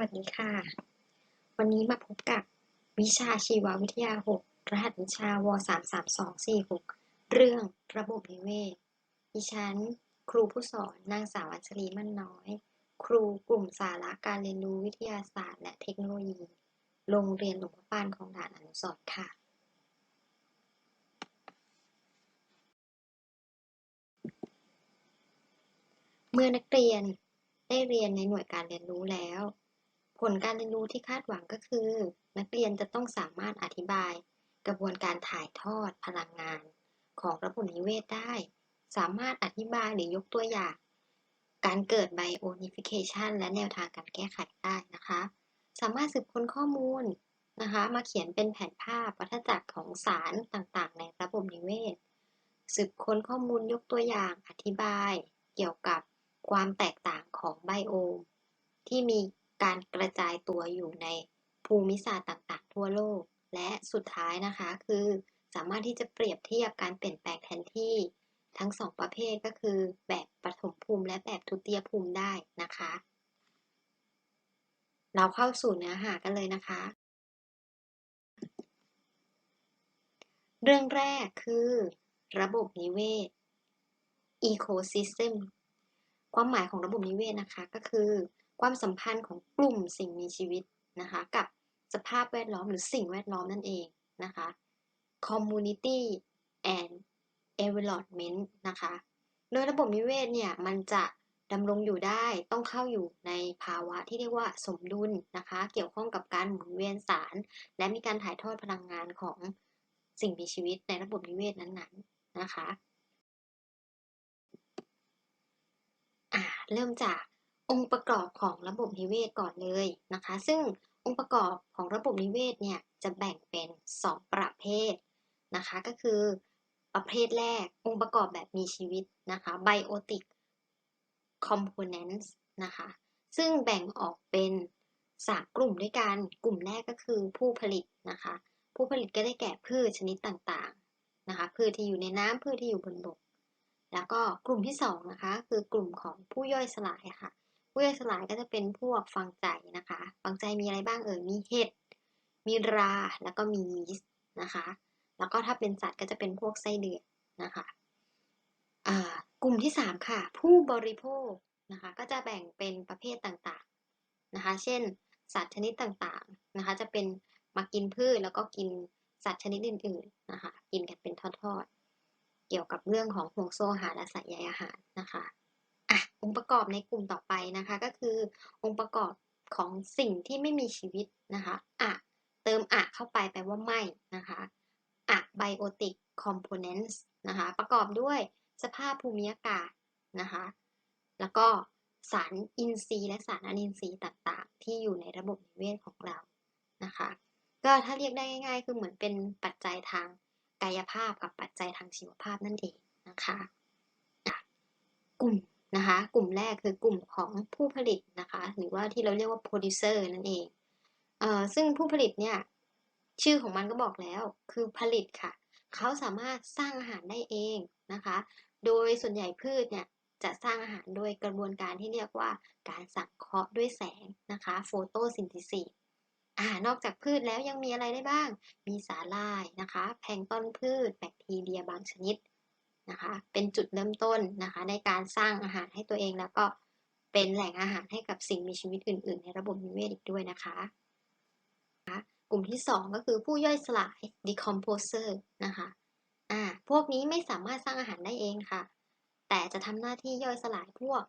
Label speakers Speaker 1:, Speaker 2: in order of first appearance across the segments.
Speaker 1: วัสดีค่ะ วันนี้มาพบกับวิชาชีววิทยา 6 รหัสวิชาว33246 เรื่องระบบนิเวศ ดิฉัน ครูผู้สอนนางสาวอัญชลีมั่นน้อย ครูกลุ่มสาระการเรียนรู้วิทยาศาสตร์และเทคโนโลยี โรงเรียนหลวงพ่อปานของด่านอนุสร์ค่ะ เมื่อนักเรียนได้เรียนในหน่วยการเรียนรู้แล้ว ผลการเรียนรู้ที่คาดหวังก็คือ นักเรียนจะต้องสามารถอธิบาย กระบวนการถ่ายทอดพลังงาน ของระบบนิเวศได้ สามารถอธิบายหรือยกตัวอย่าง การเกิดไบโอนิฟิเคชันและแนวทางการแก้ไขได้นะคะ สามารถสืบค้นข้อมูลนะคะมาเขียนเป็นแผนภาพวัฏจักรของสารต่างๆ ในระบบนิเวศ สืบค้นข้อมูลยกตัวอย่างอธิบาย เกี่ยวกับความแตกต่างของไบโอมที่มี การกระจายตัวอยู่ในภูมิศาสตร์ต่างๆ ทั่วโลก และสุดท้ายนะคะคือสามารถที่จะเปรียบเทียบการเปลี่ยนแปลงแทนที่ทั้งสองประเภทก็คือแบบปฐมภูมิและแบบทุติยภูมิได้นะคะ เราเข้าสู่เนื้อหากันเลยนะคะ เรื่องแรกคือระบบนิเวศ ecosystem ความหมายของระบบนิเวศนะคะก็คือ ความสัมพันธ์ของกลุ่มสิ่งมีชีวิตนะคะกับสภาพแวดล้อมหรือสิ่งแวดล้อมนั่นเองนะคะ community and environment นะคะ โดยระบบนิเวศเนี่ยมันจะดำรงอยู่ได้ต้องเข้าอยู่ในภาวะที่เรียกว่าสมดุลนะคะ เกี่ยวข้องกับการหมุนเวียนสาร และมีการถ่ายทอดพลังงานของสิ่งมีชีวิตในระบบนิเวศนั้นๆนะคะ เริ่มจาก องค์ประกอบของระบบนิเวศก่อนเลยนะคะ ซึ่งองค์ประกอบของระบบนิเวศเนี่ยจะแบ่งเป็น 2 ประเภทนะคะ ก็คือประเภทแรกองค์ประกอบแบบมีชีวิตนะคะ biotic components นะคะ ซึ่งแบ่งออกเป็น3กลุ่มด้วยกัน กลุ่มแรกก็คือผู้ผลิตนะคะ ผู้ผลิตก็ได้แก่พืชชนิดต่างๆนะคะ พืชที่อยู่ในน้ำพืชที่อยู่บนบก แล้วก็กลุ่มที่2นะคะคือกลุ่มของผู้ย่อยสลายค่ะ ผู้ย่อยสลายก็จะเป็นพวกฟังใจนะคะ ฟังใจมีอะไรบ้างเอ่ย มีเห็ด มีรา แล้วก็มียีสต์นะคะ แล้วก็ถ้าเป็นสัตว์ก็จะเป็นพวกไส้เดือนนะคะกลุ่มที่ 3 ค่ะ ผู้บริโภคนะคะ ก็จะแบ่งเป็นประเภทต่างๆนะคะ เช่น สัตว์ชนิดต่างๆนะคะ จะเป็นมากินพืชแล้วก็กินสัตว์ชนิดอื่นๆนะคะ กินกันเป็นทอดๆ เกี่ยวกับเรื่องของห่วงโซ่อาหารและสายใยอาหารนะคะ อะองค์ประกอบในกลุ่มต่อไปนะคะ ก็คือองค์ประกอบของสิ่งที่ไม่มีชีวิตนะคะอะเติมอะเข้าไปแปลว่าไม่นะคะอะ biotic components นะคะ ประกอบด้วยสภาพภูมิอากาศนะคะ แล้วก็สารอินทรีย์และสารอนินทรีย์ต่างๆ ที่อยู่ในระบบนิเวศของเรานะคะ ก็ถ้าเรียกได้ง่าย ๆ คือเหมือนเป็นปัจจัยทางกายภาพกับปัจจัยทางชีวภาพนั่นเองนะคะกลุ่ม นะคะ กลุ่มแรกคือกลุ่มของผู้ผลิตนะคะ หรือว่าที่เราเรียกว่า producer นั่นเองเอ่อซึ่งผู้ผลิตเนี่ยชื่อของมันก็บอกแล้วคือผลิตค่ะ เขาสามารถสร้างอาหารได้เองนะคะ โดยส่วนใหญ่พืชเนี่ยจะสร้างอาหารโดยกระบวนการที่เรียกว่าการสังเคราะห์ด้วยแสงนะคะโฟโตซินธิซิสอ่านอกจากพืชแล้วยังมีอะไรได้บ้าง มีสาหร่ายนะคะ แพงต้นพืช แบคทีเรียบางชนิด นะคะ เป็นจุดเริ่มต้นนะคะ ในการสร้างอาหารให้ตัวเองแล้วก็เป็นแหล่งอาหารให้กับสิ่งมีชีวิตอื่น ๆ ในระบบนิเวศอีกด้วยนะคะ กลุ่มที่ 2 ก็คือผู้ย่อยสลาย decomposer นะคะอ่าพวกนี้ไม่สามารถสร้างอาหารได้เองค่ะ แต่จะทำหน้าที่ย่อยสลายพวก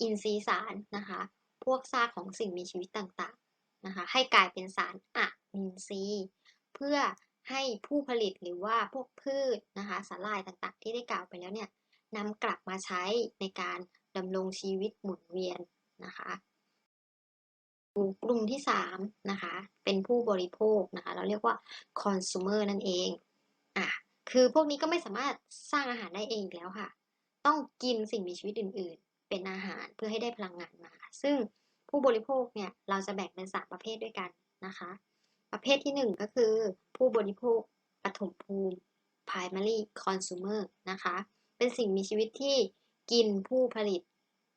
Speaker 1: อินทรีย์สารนะคะ พวกซากของสิ่งมีชีวิตต่างๆนะคะ ให้กลายเป็นสารอะมินซีเพื่อ ให้ผู้ผลิตหรือว่าพวกพืชนะคะสาหร่ายต่างๆ ที่ได้กล่าวไปแล้วเนี่ยนำกลับมาใช้ในการดำรงชีวิตหมุนเวียนนะคะกลุ่มที่3นะคะเป็นผู้บริโภคนะคะเราเรียกว่า consumer นั่นเองอะคือพวกนี้ก็ไม่สามารถสร้างอาหารได้เองแล้วค่ะ ต้องกินสิ่งมีชีวิตอื่น ๆ เป็นอาหารเพื่อให้ได้พลังงานมา ซึ่งผู้บริโภคเนี่ยเราจะแบ่งเป็น3ประเภทด้วยกันนะคะ ประเภทที่ 1 ก็คือ ผู้บริโภคปฐมภูมิ primary consumer นะคะ เป็นสิ่งมีชีวิตที่กินผู้ผลิต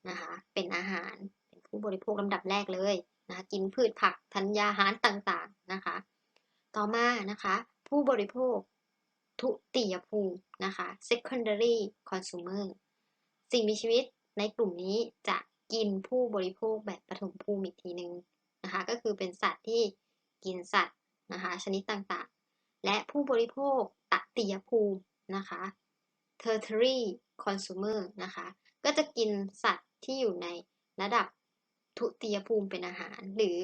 Speaker 1: นะคะ เป็นอาหาร เป็นผู้บริโภคลำดับแรกเลยนะกินพืชผักธัญญาหารต่างๆนะคะ ต่อมานะคะ ผู้บริโภคทุติยภูมินะคะ secondary consumer สิ่งมีชีวิตในกลุ่มนี้จะกินผู้บริโภคแบบปฐมภูมิอีกทีหนึ่งนะคะ ก็คือเป็นสัตว์ที่ กินสัตว์นะคะชนิดต่างๆ และผู้บริโภคตติยภูมินะคะ tertiary consumer นะคะก็จะกินสัตว์ที่อยู่ในระดับทุติยภูมิเป็นอาหาร หรือ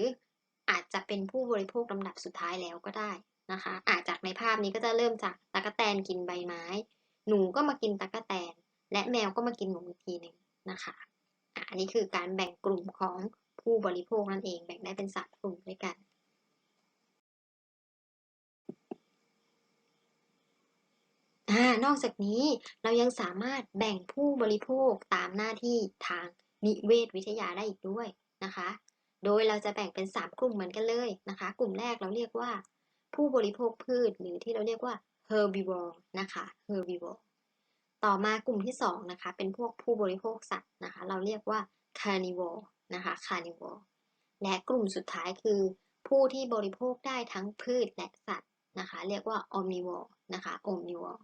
Speaker 1: อาจจะเป็นผู้บริโภคลำดับสุดท้ายแล้วก็ได้นะคะอาจจากในภาพนี้ก็จะเริ่มจากตะกแตนกินใบไม้ หนูก็มากินตะกแตน และแมวก็มากินหนูอีกทีหนึ่งนะคะอันนี้คือการแบ่งกลุ่มของผู้บริโภคนั่นเอง แบ่งได้เป็นสามกลุ่มด้วยกัน นอกจากนี้เรายังสามารถแบ่งผู้บริโภคตามหน้าที่ทางนิเวศวิทยาได้อีกด้วยนะคะ โดยเราจะแบ่งเป็น 3 กลุ่มเหมือนกันเลยนะคะ กลุ่มแรกเราเรียกว่า ผู้บริโภคพืช หรือที่เราเรียกว่า herbivore นะคะ herbivore ต่อมากลุ่มที่2นะคะเป็นพวกผู้บริโภคสัตว์นะคะ เราเรียกว่า carnivore นะคะ carnivore และกลุ่มสุดท้ายคือ ผู้ที่บริโภคได้ทั้งพืชและสัตว์นะคะ เรียกว่า omnivore นะคะ omnivore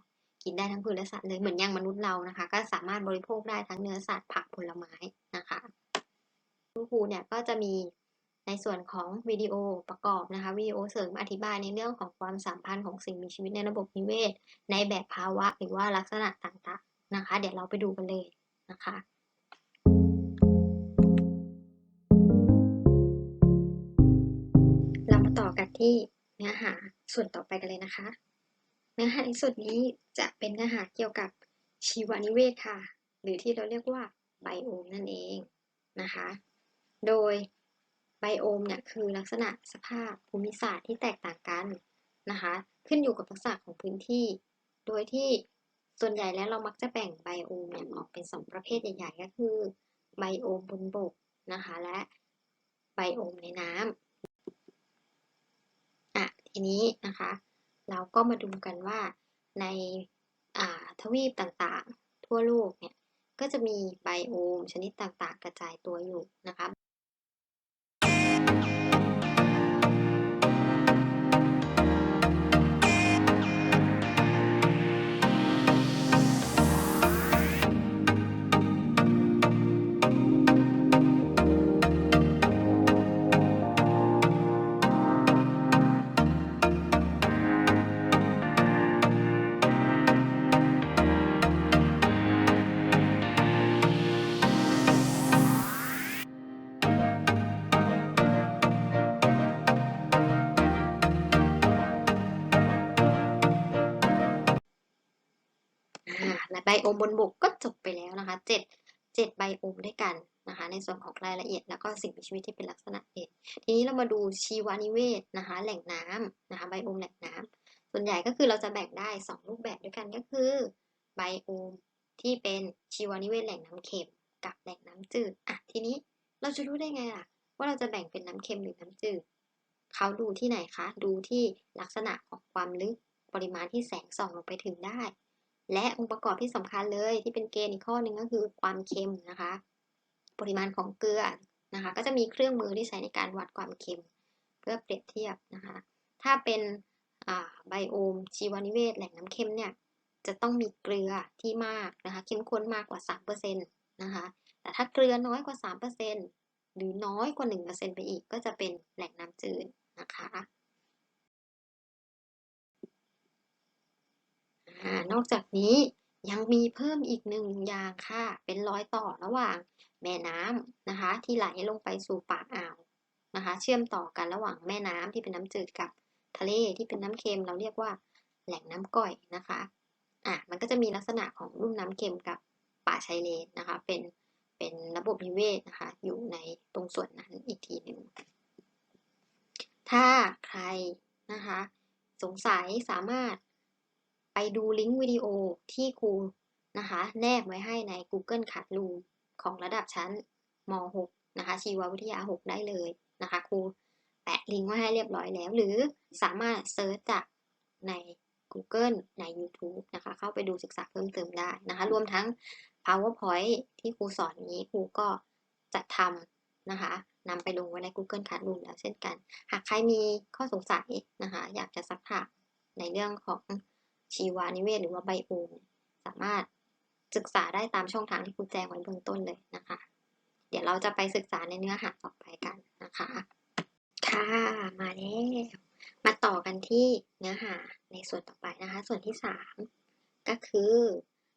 Speaker 1: กินได้ทั้งพืชและสัตว์เลยเหมือนอย่างมนุษย์เรานะคะ ก็สามารถบริโภคได้ทั้งเนื้อสัตว์ผักผลไม้นะคะคุณครูเนี่ยก็จะมีในส่วนของวิดีโอประกอบนะคะวิดีโอเสริมอธิบายในเรื่องของความสัมพันธ์ของสิ่งมีชีวิตในระบบนิเวศ ในแบบภาวะหรือว่าลักษณะต่างๆนะคะ เดี๋ยวเราไปดูกันเลยนะคะเรามาต่อกันที่เนื้อหาส่วนต่อไปกันเลยนะคะ เนื้อหาในส่วนนี้จะเป็นเนื้อหาเกี่ยวกับชีวนิเวศค่ะ หรือที่เราเรียกว่าไบโอมนั่นเองนะคะ โดยไบโอมเนี่ยคือลักษณะสภาพภูมิศาสตร์ที่แตกต่างกันนะคะ ขึ้นอยู่กับลักษณะของพื้นที่ โดยที่ส่วนใหญ่แล้วเรามักจะแบ่งไบโอมเนี่ยออกเป็นสองประเภทใหญ่ๆ ก็คือไบโอมบนบกนะคะ และไบโอมในน้ำอะทีนี้นะคะ เราก็มาดูกันว่าในทวีปต่างๆ ทั่วโลกเนี่ย ก็จะมีไบโอมชนิดต่างๆ กระจายตัวอยู่นะคะ ไบโอมบนบกก็จบไปแล้วนะคะเจ็ดเจ็ดไบโอมด้วยกันนะคะ ในส่วนของรายละเอียดแล้วก็สิ่งมีชีวิตที่เป็นลักษณะเด่นทีนี้เรามาดูชีวนิเวศนะคะ แหล่งน้ำนะคะไบโอมแหล่งน้ำส่วนใหญ่ก็คือเราจะแบ่งได้ 2 รูปแบบด้วยกันก็คือไบโอมที่เป็นชีวนิเวศแหล่งน้ำเค็มกับแหล่งน้ำจืดอะทีนี้เราจะรู้ได้ไงล่ะ ว่าเราจะแบ่งเป็นน้ำเค็มหรือน้ำจืดเขาดูที่ไหนคะ ดูที่ลักษณะของความลึกปริมาณที่แสงส่องลงไปถึงได้ และองค์ประกอบที่สำคัญเลยที่เป็นเกณฑ์อีกข้อหนึ่งก็คือความเค็มนะคะ ปริมาณของเกลือนะคะ ก็จะมีเครื่องมือที่ใช้ในการวัดความเค็ม เพื่อเปรียบเทียบนะคะ ถ้าเป็นไบโอมชีวนิเวศแหล่งน้ำเค็มเนี่ยจะต้องมีเกลือที่มากนะคะเข้มข้นมากกว่า 3%นะคะแต่ถ้าเกลือน้อยกว่า 3%หรือน้อยกว่า 1%ไปอีกก็จะเป็นแหล่งน้ำจืดนะคะ นอกจากนี้ยังมีเพิ่มอีกหนึ่งอย่างค่ะ เป็นรอยต่อระหว่างแม่น้ำนะคะ ที่ไหลลงไปสู่ปากอ่าวนะคะ เชื่อมต่อกันระหว่างแม่น้ำที่เป็นน้ำจืดกับทะเลที่เป็นน้ำเค็มเราเรียกว่าแหล่งน้ำก่อยนะคะอะมันก็จะมีลักษณะของลุ่มน้ำเค็มกับป่าชายเลนนะคะ เป็นเป็นระบบนิเวศนะคะ อยู่ในตรงส่วนนั้นอีกทีหนึ่งถ้าใครนะคะ สงสัยสามารถ ไปดูลิงก์วิดีโอที่ครูนะคะแนบไว้ให้ใน Google Classroom ของระดับชั้นม .6 นะคะชีววิทยา 6 ได้เลยนะคะครูแปะลิงก์ไว้ให้เรียบร้อยแล้ว หรือสามารถเซิร์ชจากใน Google ใน YouTube นะคะเข้าไปดูศึกษาเพิ่มเติมได้นะคะรวมทั้ง PowerPoint ที่ครูสอนนี้ครูก็จะทำนะคะนำไปลงไว้ใน Google Classroom แล้วเช่นกัน หากใครมีข้อสงสัยนะคะอยากจะซักถามในเรื่องของ ชีวานิเวศหรือว่าไบโอมสามารถศึกษาได้ตามช่องทางที่ครูแจ้งไว้เบื้องต้นเลยนะคะ เดี๋ยวเราจะไปศึกษาในเนื้อหาต่อไปกันนะคะ ค่ะ มาแล้วมาต่อกันที่เนื้อหาในส่วนต่อไปนะคะ ส่วนที่ 3 ก็คือ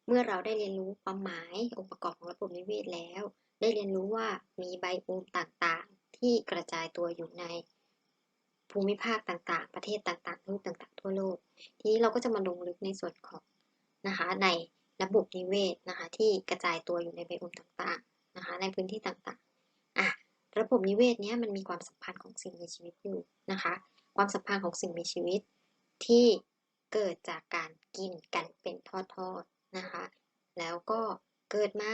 Speaker 1: เมื่อเราได้เรียนรู้ความหมายองค์ประกอบของระบบนิเวศแล้ว ได้เรียนรู้ว่ามีไบโอมต่างๆ ที่กระจายตัวอยู่ใน ภูมิภาคต่างๆ ประเทศต่างๆรูปต่างๆ ทั่วโลก ทีนี้เราก็จะมาลงลึกในส่วนของนะคะในระบบนิเวศนะคะที่กระจายตัวอยู่ในไบโอมต่างๆนะคะในพื้นที่ต่างๆอะระบบนิเวศเนี้ยมันมีความสัมพันธ์ของสิ่งมีชีวิตอยู่นะคะความสัมพันธ์ของสิ่งมีชีวิตที่เกิดจากการกินกันเป็นทอดๆนะคะแล้วก็เกิดมา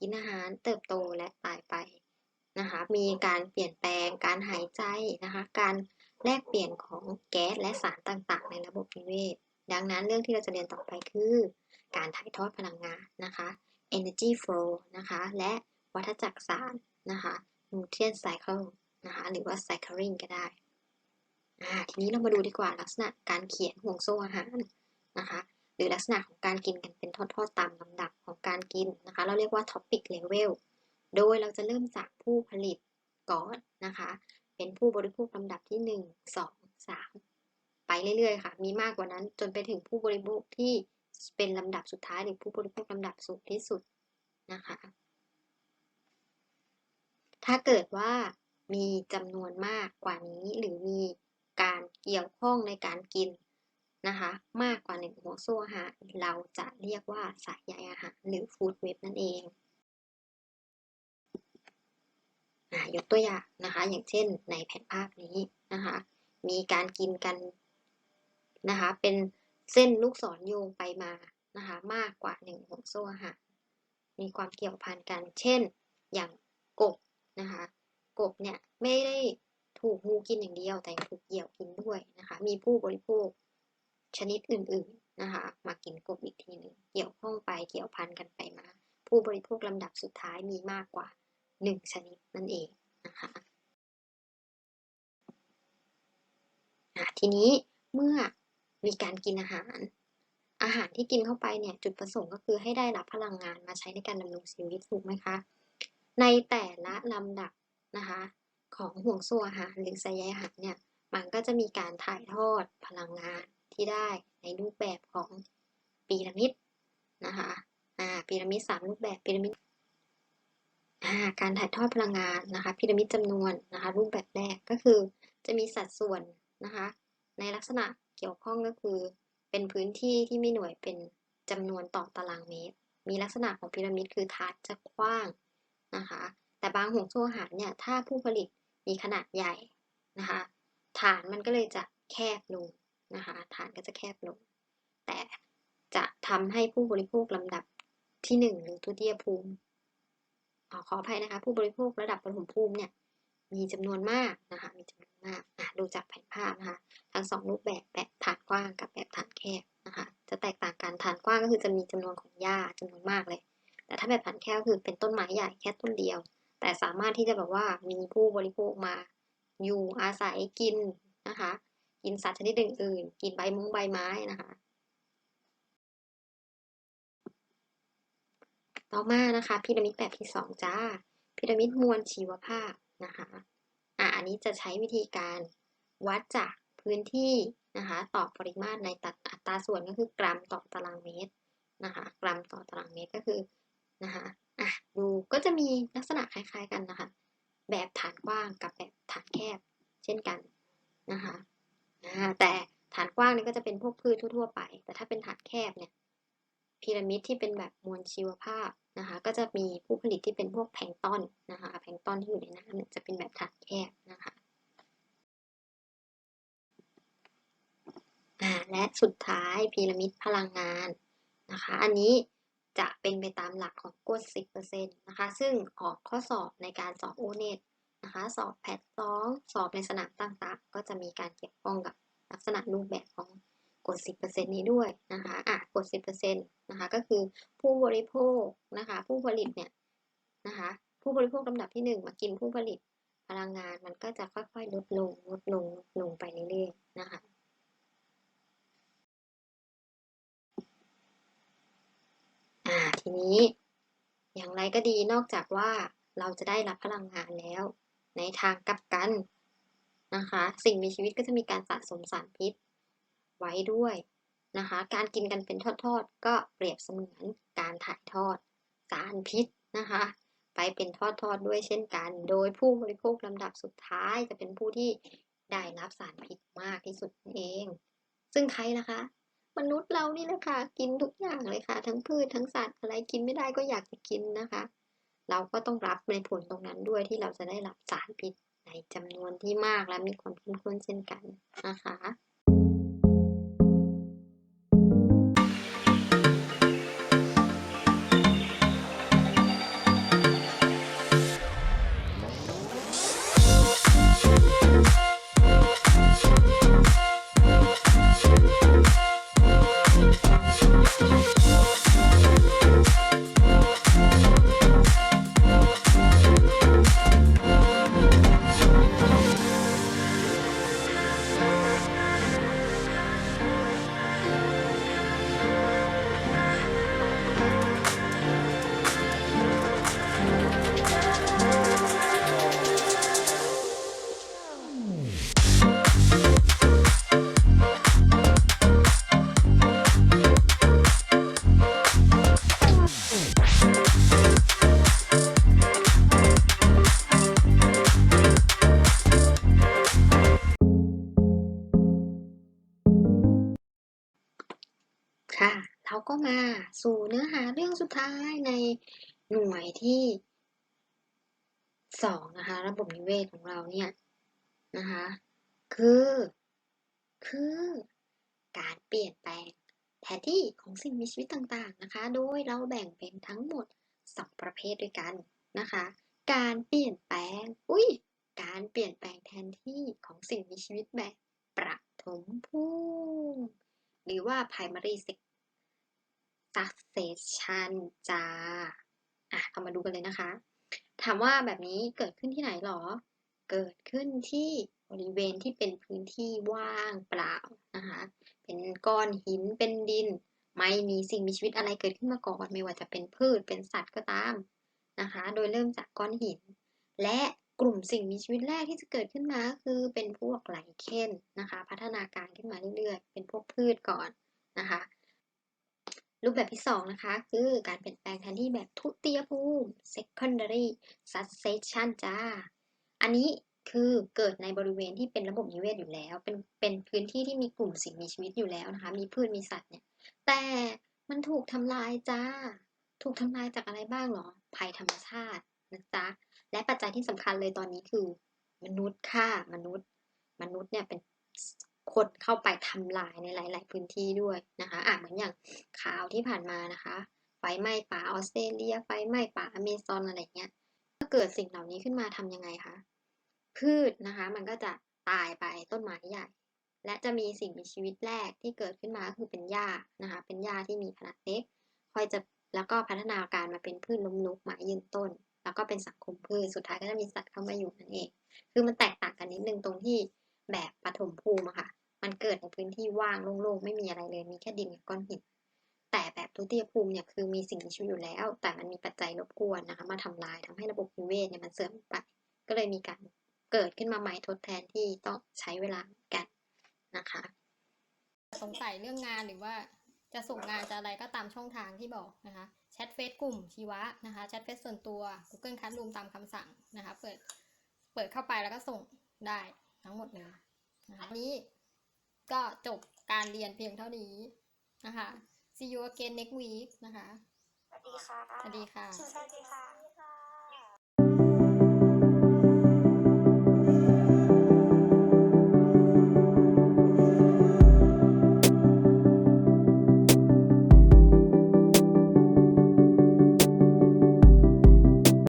Speaker 1: กินอาหารเติบโตและตายไปนะคะมีการเปลี่ยนแปลงการหายใจนะคะการ แลกเปลี่ยนของแก๊สและสารต่างๆ ในระบบนิเวศ ดังนั้นเรื่องที่เราจะเรียนต่อไปคือ การถ่ายทอดพลังงานนะคะ energy flow นะคะ และวัฏจักรสารนะคะ nutrient cycle นะคะ หรือว่า cycling ก็ได้ทีนี้เรามาดูดีกว่าลักษณะการเขียนห่วงโซ่อาหารนะคะ หรือลักษณะของการกินกันเป็นทอดๆตามลำดับของการกินนะคะ เราเรียกว่า topic level โดยเราจะเริ่มจากผู้ผลิตก่อนนะคะ เป็นผู้บริโภคลำดับที่ 1 2 3 ไปเรื่อยๆค่ะ มีมากกว่านั้นจนไปถึงผู้บริโภคที่เป็นลำดับสุดท้ายหรือผู้บริโภคลำดับสูงที่สุดนะคะ ถ้าเกิดว่ามีจำนวนมากกว่านี้หรือมีการเกี่ยวข้องในการกินนะคะมากกว่าหนึ่งหัวโซ่อาหารเราจะเรียกว่าสายใยอาหารหรือฟู้ดเว็บนั่นเอง ยกตัวอย่างนะคะ อย่างเช่นในแผนภาพนี้นะคะ มีการกินกันนะคะ เป็นเส้นลูกศรโยงไปมานะคะ มากกว่าหนึ่งห่วงโซ่อาหารมีความเกี่ยวพันกัน เช่น อย่างกบนะคะ กบเนี่ยไม่ได้ถูกงูกินอย่างเดียว แต่ถูกเหยี่ยวกินด้วยนะคะ มีผู้บริโภคชนิดอื่นๆนะคะ มากินกบอีกทีหนึ่งเกี่ยวข้องไปเกี่ยวพันกันไปมา ผู้บริโภคลำดับสุดท้ายมีมากกว่า หนึ่งชนิดนั่นเองนะคะทีนี้เมื่อมีการกินอาหาร อาหารที่กินเข้าไปเนี่ยจุดประสงค์ก็คือให้ได้รับพลังงานมาใช้ในการดำรงชีวิตถูกไหมคะ ในแต่ละลำดับนะคะของห่วงโซ่อาหารหรือสายใยอาหารเนี่ยมันก็จะมีการถ่ายทอดพลังงานที่ได้ในรูปแบบของพีระมิดนะคะอ่าพีระมิดสามรูปแบบพีระมิด การถ่ายทอดพลังงานนะคะพีระมิดจำนวนนะคะรูปแบบแรกก็คือจะมีสัดส่วนนะคะในลักษณะเกี่ยวข้องก็คือ เป็นพื้นที่ที่มีหน่วยเป็นจำนวนต่อตารางเมตร มีลักษณะของพีระมิดคือถาดจะกว้างนะคะแต่บางห่วงโซ่อาหารเนี่ยถ้าผู้ผลิตมีขนาดใหญ่นะคะฐานมันก็เลยจะแคบลงนะคะฐานก็จะแคบลง แต่จะทำให้ผู้บริโภคลำดับที่ 1 หรือทุติยภูมิ ขออภัยนะคะผู้บริโภคระดับปฐมภูมิเนี่ยมีจำนวนมากนะคะมีจำนวนมากดูจากแผนภาพนะคะทั้งสองรูปแบบแบบฐานกว้างกับแบบฐานแคบนะคะจะแตกต่างกันฐานกว้างก็คือจะมีจำนวนของหญ้าจำนวนมากเลย แต่ถ้าแบบฐานแคบคือเป็นต้นไม้ใหญ่แค่ต้นเดียว แต่สามารถที่จะแบบว่ามีผู้บริโภคมาอยู่อาศัยกินนะคะกินสัตว์ชนิดอื่นๆกินใบมุ้งใบไม้นะคะ ต่อมานะคะพีระมิดแบบที่2จ้าพีระมิดมวลชีวภาพนะคะอะอันนี้จะใช้วิธีการวัดจากพื้นที่นะคะต่อปริมาตรในตัดอัตราส่วนก็คือกรัมต่อตารางเมตรนะคะกรัมต่อตารางเมตรก็คือนะคะอะดูก็จะมีลักษณะคล้าย ๆกันนะคะแบบฐานกว้างกับแบบฐานแคบเช่นกันนะคะแต่ฐานกว้างนี่ก็จะเป็นพวกพืชทั่วๆไป แต่ถ้าเป็นฐานแคบเนี่ย พีระมิดที่เป็นแบบมวลชีวภาพนะคะ ก็จะมีผู้ผลิตที่เป็นพวกแพงต้นนะคะ แพงต้นที่อยู่ในน้ำจะเป็นแบบถัดแคบนะคะและสุดท้ายพีระมิดพลังงานนะคะ อันนี้จะเป็นไปตามหลักของกฎ10%นะคะ ซึ่งออกข้อสอบในการสอบโอเน็ตนะคะ สอบแพทสองสอบในสนามต่างๆ ก็จะมีการเกี่ยวข้องกับลักษณะรูปแบบของ กด 10%นี้ด้วยนะคะอะกด 10%นะคะก็คือผู้บริโภคนะคะผู้ผลิตเนี่ยนะคะผู้บริโภคลำดับที่ 1 มากินผู้ผลิตพลังงานมันก็จะค่อยๆลดลงลดลงลดลงไปเรื่อยๆนะคะอ่าทีนี้อย่างไรก็ดีนอกจากว่าเราจะได้รับพลังงานแล้ว ในทางกลับกันนะคะ สิ่งมีชีวิตก็จะมีการสะสมสารพิษ ไว้ด้วยนะคะ การกินกันเป็นทอดๆ ก็เปรียบเสมือนการถ่ายทอดสารพิษนะคะ ไปเป็นทอดๆด้วยเช่นกัน โดยผู้บริโภคลำดับสุดท้ายจะเป็นผู้ที่ได้รับสารพิษมากที่สุดนั่เอง ซึ่งใครนะคะ มนุษย์เรานี่แหละค่ะกินทุกอย่างเลยค่ะ ทั้งพืชทั้งสัตว์อะไรกินไม่ได้ก็อยากจะกินนะคะ เราก็ต้องรับในผลตรงนั้นด้วยที่เราจะได้รับสารพิษในจำนวนที่มากและมีความเข้มข้นเช่นกันนะคะ หน่วยที่สองนะคะ ระบบนิเวศของเราเนี่ยนะคะ คือ คือ การเปลี่ยนแปลงแผนที่ของสิ่งมีชีวิตต่างๆนะคะ โดยเราแบ่งเป็นทั้งหมดสองประเภทด้วยกันนะคะ การเปลี่ยนแปลง อุ้ยการเปลี่ยนแปลงแทนที่ของสิ่งมีชีวิตแบบประถมภูมิหรือว่า primary succession จ้า อะเอามาดูกันเลยนะคะ ถามว่าแบบนี้เกิดขึ้นที่ไหนหรอ เกิดขึ้นที่บริเวณที่เป็นพื้นที่ว่างเปล่านะคะ เป็นก้อนหินเป็นดิน ไม่มีสิ่งมีชีวิตอะไรเกิดขึ้นมาก่อนไม่ว่าจะเป็นพืชเป็นสัตว์ก็ตามนะคะ โดยเริ่มจากก้อนหิน และกลุ่มสิ่งมีชีวิตแรกที่จะเกิดขึ้นมาคือเป็นพวกไลเค้นนะคะ พัฒนาการขึ้นมาเรื่อยๆ เป็นพวกพืชก่อนนะคะ รูปแบบที่สองนะคะ คือการเปลี่ยนแปลงแทนที่แบบทุติยภูมิ secondary succession จ้า อันนี้คือเกิดในบริเวณที่เป็นระบบนิเวศอยู่แล้ว เป็นเป็นพื้นที่ที่มีกลุ่มสิ่งมีชีวิตอยู่แล้วนะคะ มีพืชมีสัตว์เนี่ย แต่มันถูกทำลายจ้า ถูกทำลายจากอะไรบ้างหรอ ภัยธรรมชาตินะจ๊ะ และปัจจัยที่สำคัญเลยตอนนี้คือ มนุษย์ค่ะ มนุษย์ มนุษย์เนี่ยเป็น คนเข้าไปทำลายในหลาย ๆ พื้นที่ด้วยนะคะอะเหมือนอย่างข่าวที่ผ่านมานะคะ ไฟไหม้ป่าออสเตรเลีย ไฟไหม้ป่าอเมซอนอะไรเงี้ย ถ้าเกิดสิ่งเหล่านี้ขึ้นมาทำยังไงคะ พืชนะคะ มันก็จะตายไปต้นไม้ใหญ่ และจะมีสิ่งมีชีวิตแรกที่เกิดขึ้นมาก็คือเป็นหญ้านะคะ เป็นหญ้าที่มีขนาดเล็ก ค่อยจะแล้วก็พัฒนาการมาเป็นพืชล้มลุกไม้ยืนต้น แล้วก็เป็นสังคมพืช สุดท้ายก็จะมีสัตว์เข้ามาอยู่นั่นเอง คือมันแตกต่างกันนิดนึงตรงที่แบบปฐมภูมิอะค่ะ มันเกิดในพื้นที่ว่างโล่งๆไม่มีอะไรเลย มีแค่ดินกับก้อนหิน แต่แบบทุติยภูมิเนี่ยคือมีสิ่งมีชีวิตอยู่แล้ว แต่มันมีปัจจัยรบกวนนะคะ มาทำลายทำให้ระบบนิเวศเนี่ยมันเสื่อมไป ก็เลยมีการเกิดขึ้นมาใหม่ทดแทนที่ต้องใช้เวลากันนะคะ
Speaker 2: สงสัยเรื่องงานหรือว่าจะส่งงานจะอะไรก็ตามช่องทางที่บอกนะคะแชทเฟซกลุ่มชีวะนะคะแชทเฟซส่วนตัว Google Classroom ตามคำสั่งนะคะเปิดเปิดเข้าไปแล้วก็ส่งได้ทั้งหมดเลยนะคะนนี้ ก็จบการเรียนเพียงเท่านี้นะคะ see you again next week นะคะ
Speaker 3: สวัสดีค่ะ
Speaker 2: สวัสดีค่ะ
Speaker 3: สวัสดีค่ะ